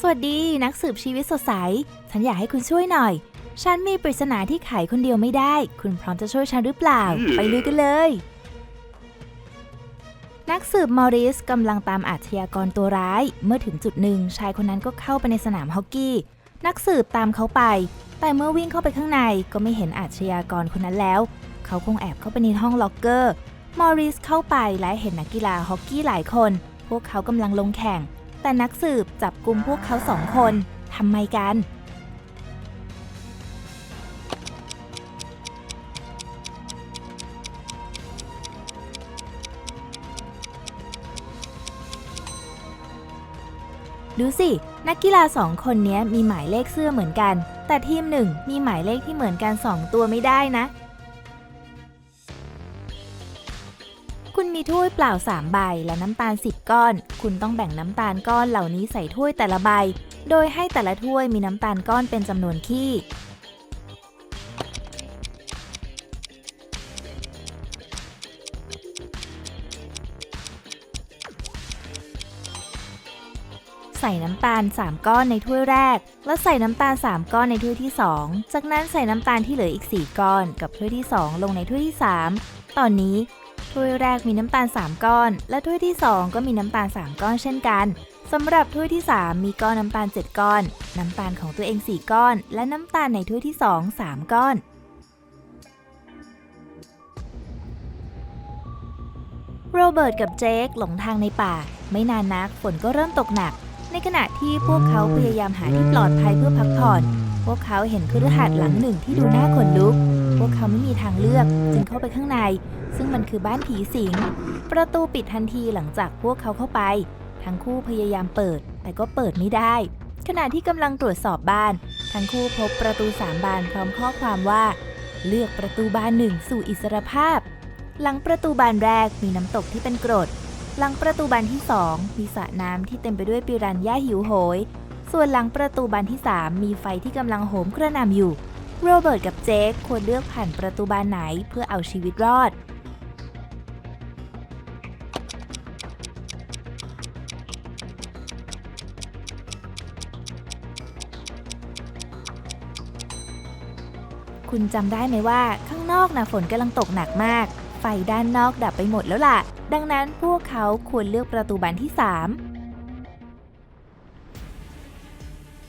สวัสดีนักสืบชีวิตสดใส ฉันอยากให้คุณช่วยหน่อย ฉันมีปริศนาที่ไขคนเดียวไม่ได้ คุณพร้อมจะช่วยฉันหรือเปล่า ไปลุยกันเลย นักสืบมอริสกำลังตามอาชญากรตัวร้าย เมื่อถึงจุดหนึ่งชายคนนั้นก็เข้าไปในสนามฮอกกี้ นักสืบตามเขาไป แต่เมื่อวิ่งเข้าไปข้างในก็ไม่เห็นอาชญากรคนนั้นแล้ว เขาคงแอบเข้าไปในห้องล็อกเกอร์ มอริสเข้าไปและเห็นนักกีฬาฮอกกี้หลายคน พวกเขากำลังลงแข่ง แต่นักสืบจับกลุ่มพวกเขาสองคนทำไมกัน ดูสิ นักกีฬาสองคนนี้มีหมายเลขเสื้อเหมือนกัน แต่ทีมหนึ่งมีหมายเลขที่เหมือนกันสองตัวไม่ได้นะ คุณมีถ้วยเปล่า 3 ใบและน้ำตาล 10 ก้อน คุณต้องแบ่งน้ำตาลก้อนเหล่านี้ใส่ถ้วยแต่ละใบ โดยให้แต่ละถ้วยมีน้ำตาลก้อนเป็นจำนวนขี้ใส่น้ำตาล 3 ก้อนในถ้วยแรก แล้วใส่น้ำตาล 3 ก้อนในถ้วยที่ 2 จากนั้นใส่น้ำตาลที่เหลืออีก 4 ก้อน กับถ้วยที่ 2 ลงในถ้วยที่ 3 ตอนนี้ ถ้วยแรกมีน้ำตาล 3 ก้อน และถ้วยที่ 2 ก็มีน้ำตาล 3 ก้อนเช่นกันสำหรับถ้วยที่ 3 มีก้อนน้ำตาล 7 ก้อน น้ำตาลของตัวเอง 4 ก้อน และน้ำตาลในถ้วยที่ 2 3 ก้อน โรเบิร์ตกับเจคหลงทางในป่า ไม่นานนักฝนก็เริ่มตกหนัก ในขณะที่พวกเขาพยายามหาที่ปลอดภัยเพื่อพักผ่อน พวกเขาเห็นคฤหาสน์หลังหนึ่งที่ดูน่าขนลุก วกเขาไม่มีทางเลือก จึงเข้าไปข้างใน ซึ่งมันคือบ้านผีสิง ประตูปิดทันทีหลังจากพวกเขาเข้าไป ทั้งคู่พยายามเปิด แต่ก็เปิดไม่ได้ ขณะที่กำลังตรวจสอบบ้าน ทั้งคู่พบประตูสามบานพร้อมข้อความว่า เลือกประตูบานหนึ่งสู่อิสรภาพ หลังประตูบานแรกมีน้ำตกที่เป็นกรด หลังประตูบานที่2มีสระน้ำที่เต็มไปด้วยปิรันย่าหิวโหย ส่วนหลังประตูบานที่3มีไฟที่กำลังโหมกระหน่ำอยู่ โรเบิร์ตกับเจคควรเลือกผ่านประตูบานไหนเพื่อเอาชีวิตรอด คุณจำได้ไหมว่าข้างนอกนะฝนกำลังตกหนักมาก ไฟด้านนอกดับไปหมดแล้วล่ะ ดังนั้นพวกเขาควรเลือกประตูบานที่ 3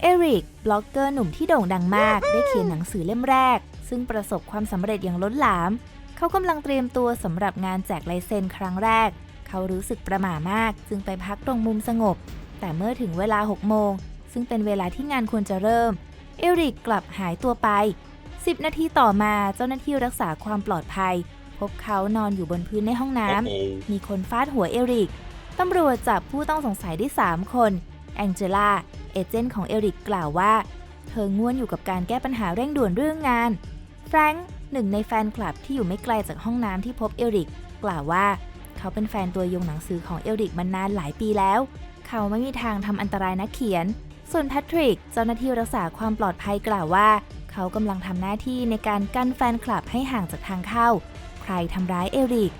เอริก บล็อกเกอร์หนุ่มที่โด่งดังมาก ได้เขียนหนังสือเล่มแรก ซึ่งประสบความสำเร็จอย่างล้นหลาม เขากำลังเตรียมตัวสำหรับงานแจกลายเซ็นครั้งแรก เขารู้สึกประหม่ามาก จึงไปพักตรงมุมสงบ แต่เมื่อถึงเวลา 6 โมง ซึ่งเป็นเวลาที่งานควรจะเริ่ม เอริกกลับหายตัวไป 10 นาทีต่อมาเจ้าหน้าที่รักษาความปลอดภัย พบเขานอนอยู่บนพื้นในห้องน้ำมีคนฟาดหัวเอริกตำรวจจับผู้ต้องสงสัยได้ 3 คนแองเจล่า เอเจนต์ของเอริกกล่าวว่า เธอง่วนอยู่กับการแก้ปัญหาเร่งด่วนเรื่องงาน แฟรงค์หนึ่งในแฟนคลับที่อยู่ไม่ไกลจากห้องน้ำที่พบเอริก กล่าวว่า เขาเป็นแฟนตัวยงหนังสือของเอริกมานานหลายปีแล้ว เขาไม่มีทางทำอันตรายนักเขียน ส่วนแพทริกเจ้าหน้าที่รักษาความปลอดภัยกล่าวว่า เขากำลังทำหน้าที่ในการกั้นแฟนคลับให้ห่างจากทางเข้า ใครทำร้ายเอริก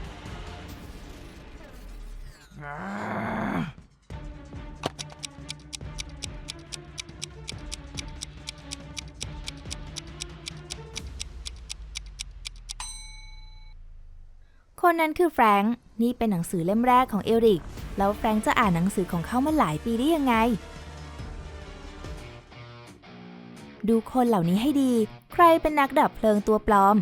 นั้นคือแฟรงค์นี่เป็นหนังสือเล่มแรกของเอริก แล้วแฟรงค์จะอ่านหนังสือของเขามาหลายปีได้ยังไง ดูคนเหล่านี้ให้ดี ใครเป็นนักดับเพลิงตัวปลอม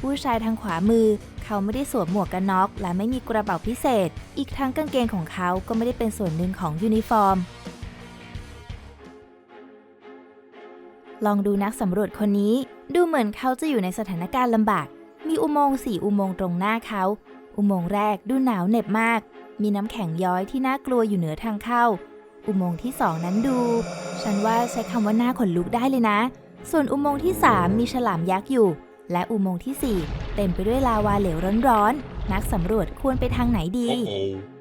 ผู้ชายทางขวามือ เขาไม่ได้สวมหมวกกันน็อกและไม่มีกระเป๋าพิเศษ อีกทั้งกางเกงของเขาก็ไม่ได้เป็นส่วนหนึ่งของยูนิฟอร์ม ลองดูนักสำรวจคนนี้ ดูเหมือนเขาจะอยู่ในสถานการณ์ลำบาก มีอุโมงค์สี่อุโมงค์ตรงหน้าเขา อุโมงค์แรกดูหนาวเหน็บมาก มีน้ำแข็งย้อยที่น่ากลัวอยู่เหนือทางเข้า อุโมงค์ที่สองนั้นดู ฉันว่าใช้คำว่าหน้าขนลุกได้เลยนะ ส่วนอุโมงค์ที่3มีฉลามยักษ์อยู่ และอุโมงค์ที่ 4 เต็มไปด้วยลาวาเหลวร้อนๆ นักสำรวจควรไปทางไหนดี Uh-oh.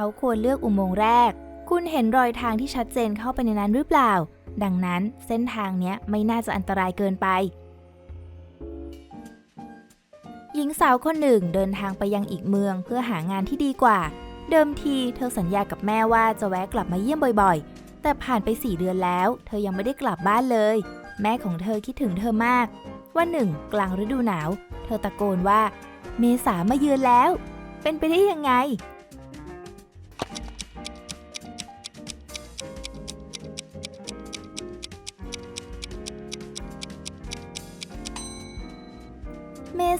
เขาควรเลือกอุโมงค์แรก คุณเห็นรอยทางที่ชัดเจนเข้าไปในนั้นหรือเปล่า ดังนั้นเส้นทางเนี้ยไม่น่าจะอันตรายเกินไป หญิงสาวคนหนึ่งเดินทางไปยังอีกเมืองเพื่อหางานที่ดีกว่า เดิมทีเธอสัญญากับแม่ว่าจะแวะกลับมาเยี่ยมบ่อยๆ แต่ผ่านไปสี่เดือนแล้ว เธอยังไม่ได้กลับบ้านเลย แม่ของเธอคิดถึงเธอมาก วันหนึ่ง กลางฤดูหนาว เธอตะโกนว่า เมษามาเยือนแล้ว เป็นไปได้ยังไง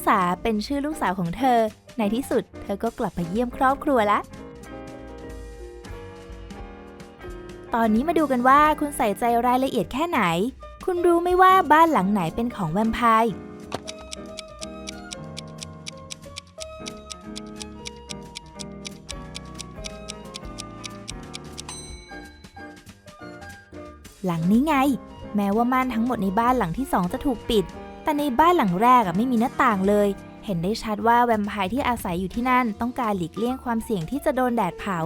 ษาเป็นชื่อลูกสาวของเธอ ในที่สุดเธอก็กลับมาเยี่ยมครอบครัวละ ตอนนี้มาดูกันว่าคุณใส่ใจรายละเอียดแค่ไหน คุณรู้ไหมว่าบ้านหลังไหนเป็นของแวมไพร์หลังนี้ไง แม้ว่าม่านทั้งหมดในบ้านหลังที่สองจะถูกปิด แต่ในบ้านหลังแรกอะไม่มีหน้าต่างเลย เห็นได้ชัดว่าแวมไพร์ที่อาศัยอยู่ที่นั่น ต้องการหลีกเลี่ยงความเสี่ยงที่จะโดนแดดเผา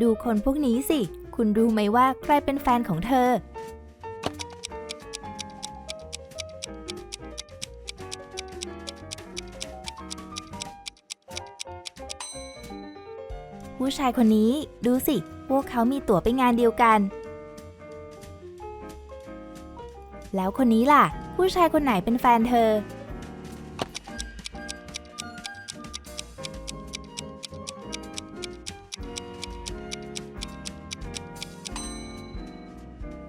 ดูคนพวกนี้สิ คุณรู้ไหมว่าใครเป็นแฟนของเธอ ผู้ชายคนนี้ ดูสิ พวกเขามีตั๋วไปงานเดียวกัน แล้วคนนี้ล่ะ ผู้ชายคนไหนเป็นแฟนเธอ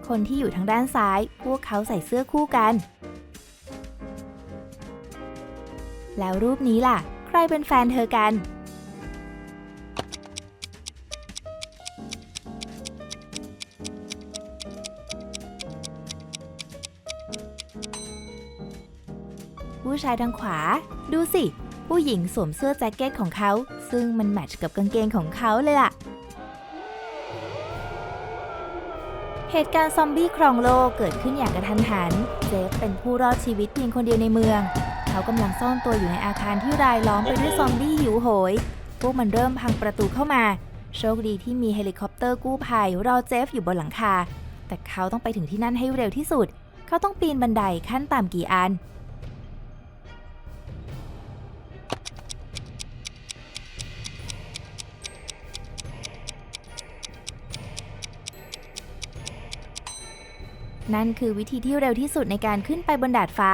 คนที่อยู่ทางด้านซ้าย พวกเขาใส่เสื้อคู่กัน แล้วรูปนี้ล่ะ ใครเป็นแฟนเธอกัน ชายทางขวา ดูสิ ผู้หญิงสวมเสื้อแจ็คเก็ตของเขา ซึ่งมันแมทช์กับกางเกงของเขาเลยล่ะ เหตุการณ์ซอมบี้ครองโลกเกิดขึ้นอย่างกระทันหัน เจฟเป็นผู้รอดชีวิตเพียงคนเดียวในเมือง เขากำลังซ่อนตัวอยู่ในอาคารที่รายล้อมไปด้วยซอมบี้หิวโหย พวกมันเริ่มพังประตูเข้ามา โชคดีที่มีเฮลิคอปเตอร์กู้ภัยรอเจฟอยู่บนหลังคา แต่เขาต้องไปถึงที่นั่นให้เร็วที่สุด เขาต้องปีนบันไดขั้นต่ำกี่อัน นั่นคือวิธีที่เร็วที่สุดในการขึ้นไปบนดาดฟ้า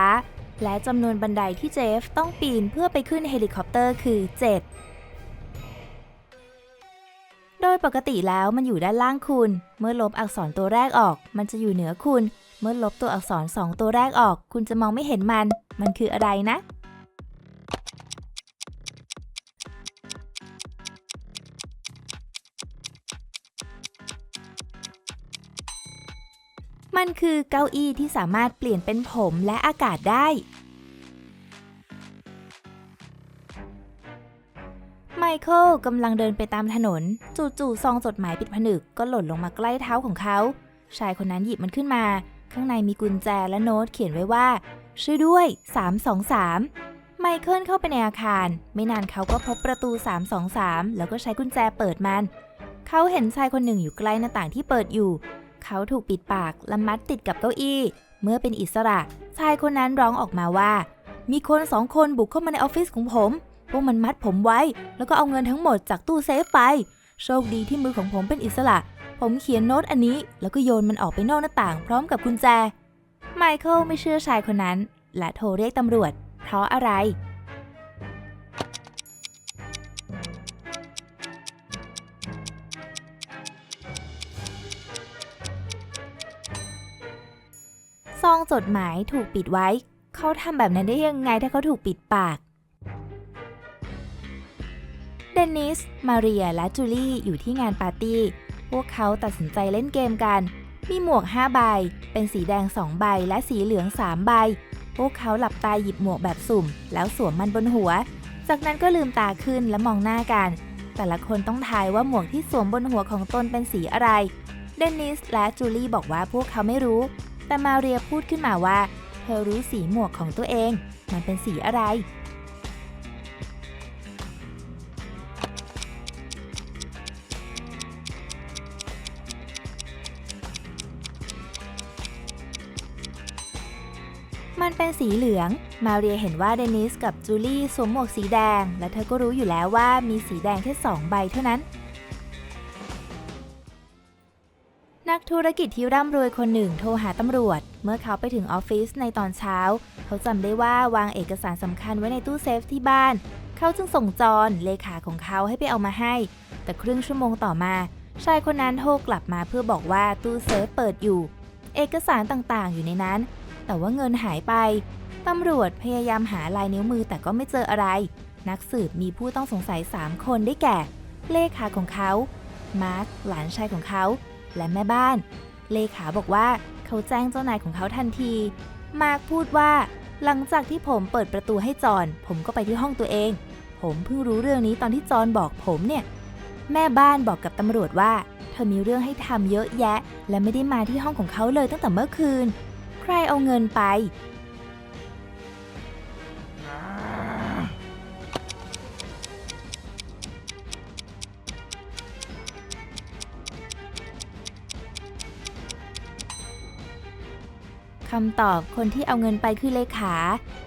และจำนวนบันไดที่เจฟต้องปีนเพื่อไปขึ้นเฮลิคอปเตอร์คือ 7 โดยปกติแล้วมันอยู่ด้านล่างคุณ เมื่อลบอักษรตัวแรกออก มันจะอยู่เหนือคุณ เมื่อลบตัวอักษรสองตัวแรกออก คุณจะมองไม่เห็นมัน มันคืออะไรนะ มันคือเก้าอี้ที่สามารถเปลี่ยนเป็นผมและอากาศได้ ไมเคิลกำลังเดินไปตามถนน จู่ๆซองจดหมายปิดผนึกก็หล่นลงมาใกล้เท้าของเขา ชายคนนั้นหยิบมันขึ้นมา ข้างในมีกุญแจและโน้ตเขียนไว้ว่าช่วยด้วย 323 ไมเคิลเข้าไปในอาคาร ไม่นานเขาก็พบประตู 323 แล้วก็ใช้กุญแจเปิดมัน เขาเห็นชายคนหนึ่งอยู่ใกล้หน้าต่างที่เปิดอยู่ เขาถูกปิดปากและมัดติดกับเก้าอี้ เมื่อเป็นอิสระ ชายคนนั้นร้องออกมาว่า มีคนสองคนบุกเข้ามาในออฟฟิศของผม พวกมันมัดผมไว้ แล้วก็เอาเงินทั้งหมดจากตู้เซฟไป โชคดีที่มือของผมเป็นอิสระ ผมเขียนโน้ตอันนี้ แล้วก็โยนมันออกไปนอกหน้าต่างพร้อมกับกุญแจ ไมเคิลไม่เชื่อชายคนนั้น และโทรเรียกตำรวจ เพราะอะไร องจดหมายถูกปิดไว้ เขาทำแบบนั้นได้ยังไงถ้าเขาถูกปิดปาก เดนนิส มาเรีย และจูลี่อยู่ที่งานปาร์ตี้ พวกเขาตัดสินใจเล่นเกมกัน มีหมวก 5 ใบ เป็นสีแดง 2 ใบ และสีเหลือง 3 ใบ พวกเขาหลับตาหยิบหมวกแบบสุ่ม แล้วสวมมันบนหัว จากนั้นก็ลืมตาขึ้นและมองหน้ากัน แต่ละคนต้องทายว่าหมวกที่สวมบนหัวของตนเป็นสีอะไร เดนนิสและจูลี่บอกว่าพวกเขาไม่รู้ แต่มาเรียพูดขึ้นมาว่า เธอรู้สีหมวกของตัวเอง มันเป็นสีอะไร มันเป็นสีเหลือง มาเรียเห็นว่าเดนิสกับจูลี่สวมหมวกสีแดง และเธอก็รู้อยู่แล้วว่ามีสีแดงแค่สองใบเท่านั้น นักธุรกิจที่ร่ำรวยคนหนึ่งโทรหาตำรวจ เมื่อเขาไปถึงออฟฟิศในตอนเช้า เขาจำได้ว่าวางเอกสารสำคัญไว้ในตู้เซฟที่บ้าน เขาจึงส่งจอนเลขาของเขาให้ไปเอามาให้ แต่ครึ่งชั่วโมงต่อมา ชายคนนั้นโทรกลับมาเพื่อบอกว่าตู้เซฟเปิดอยู่ เอกสารต่างๆ อยู่ในนั้น แต่ว่าเงินหายไปตำรวจพยายามหาลายนิ้วมือแต่ก็ไม่เจออะไร นักสืบมีผู้ต้องสงสัย 3 คนได้แก่ เลขาของเขา มาร์คหลานชายของเขา และแม่บ้าน เลขาบอกว่าเขาแจ้งเจ้านายของเขาทันที มาร์กพูดว่า หลังจากที่ผมเปิดประตูให้จอน ผมก็ไปที่ห้องตัวเอง ผมเพิ่งรู้เรื่องนี้ตอนที่จอนบอกผมเนี่ย แม่บ้านบอกกับตำรวจว่า เธอมีเรื่องให้ทำเยอะแยะ และไม่ได้มาที่ห้องของเขาเลยตั้งแต่เมื่อคืน ใครเอาเงินไป คำตอบคนที่เอาเงินไปคือเลขา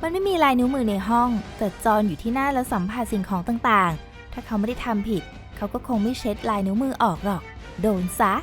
มันไม่มีลายนิ้วมือในห้อง แต่จอนอยู่ที่หน้าแล้วสัมผัสสิ่งของต่างๆ ถ้าเขาไม่ได้ทำผิด เขาก็คงไม่เช็ดลายนิ้วมือออกหรอก โดนซะ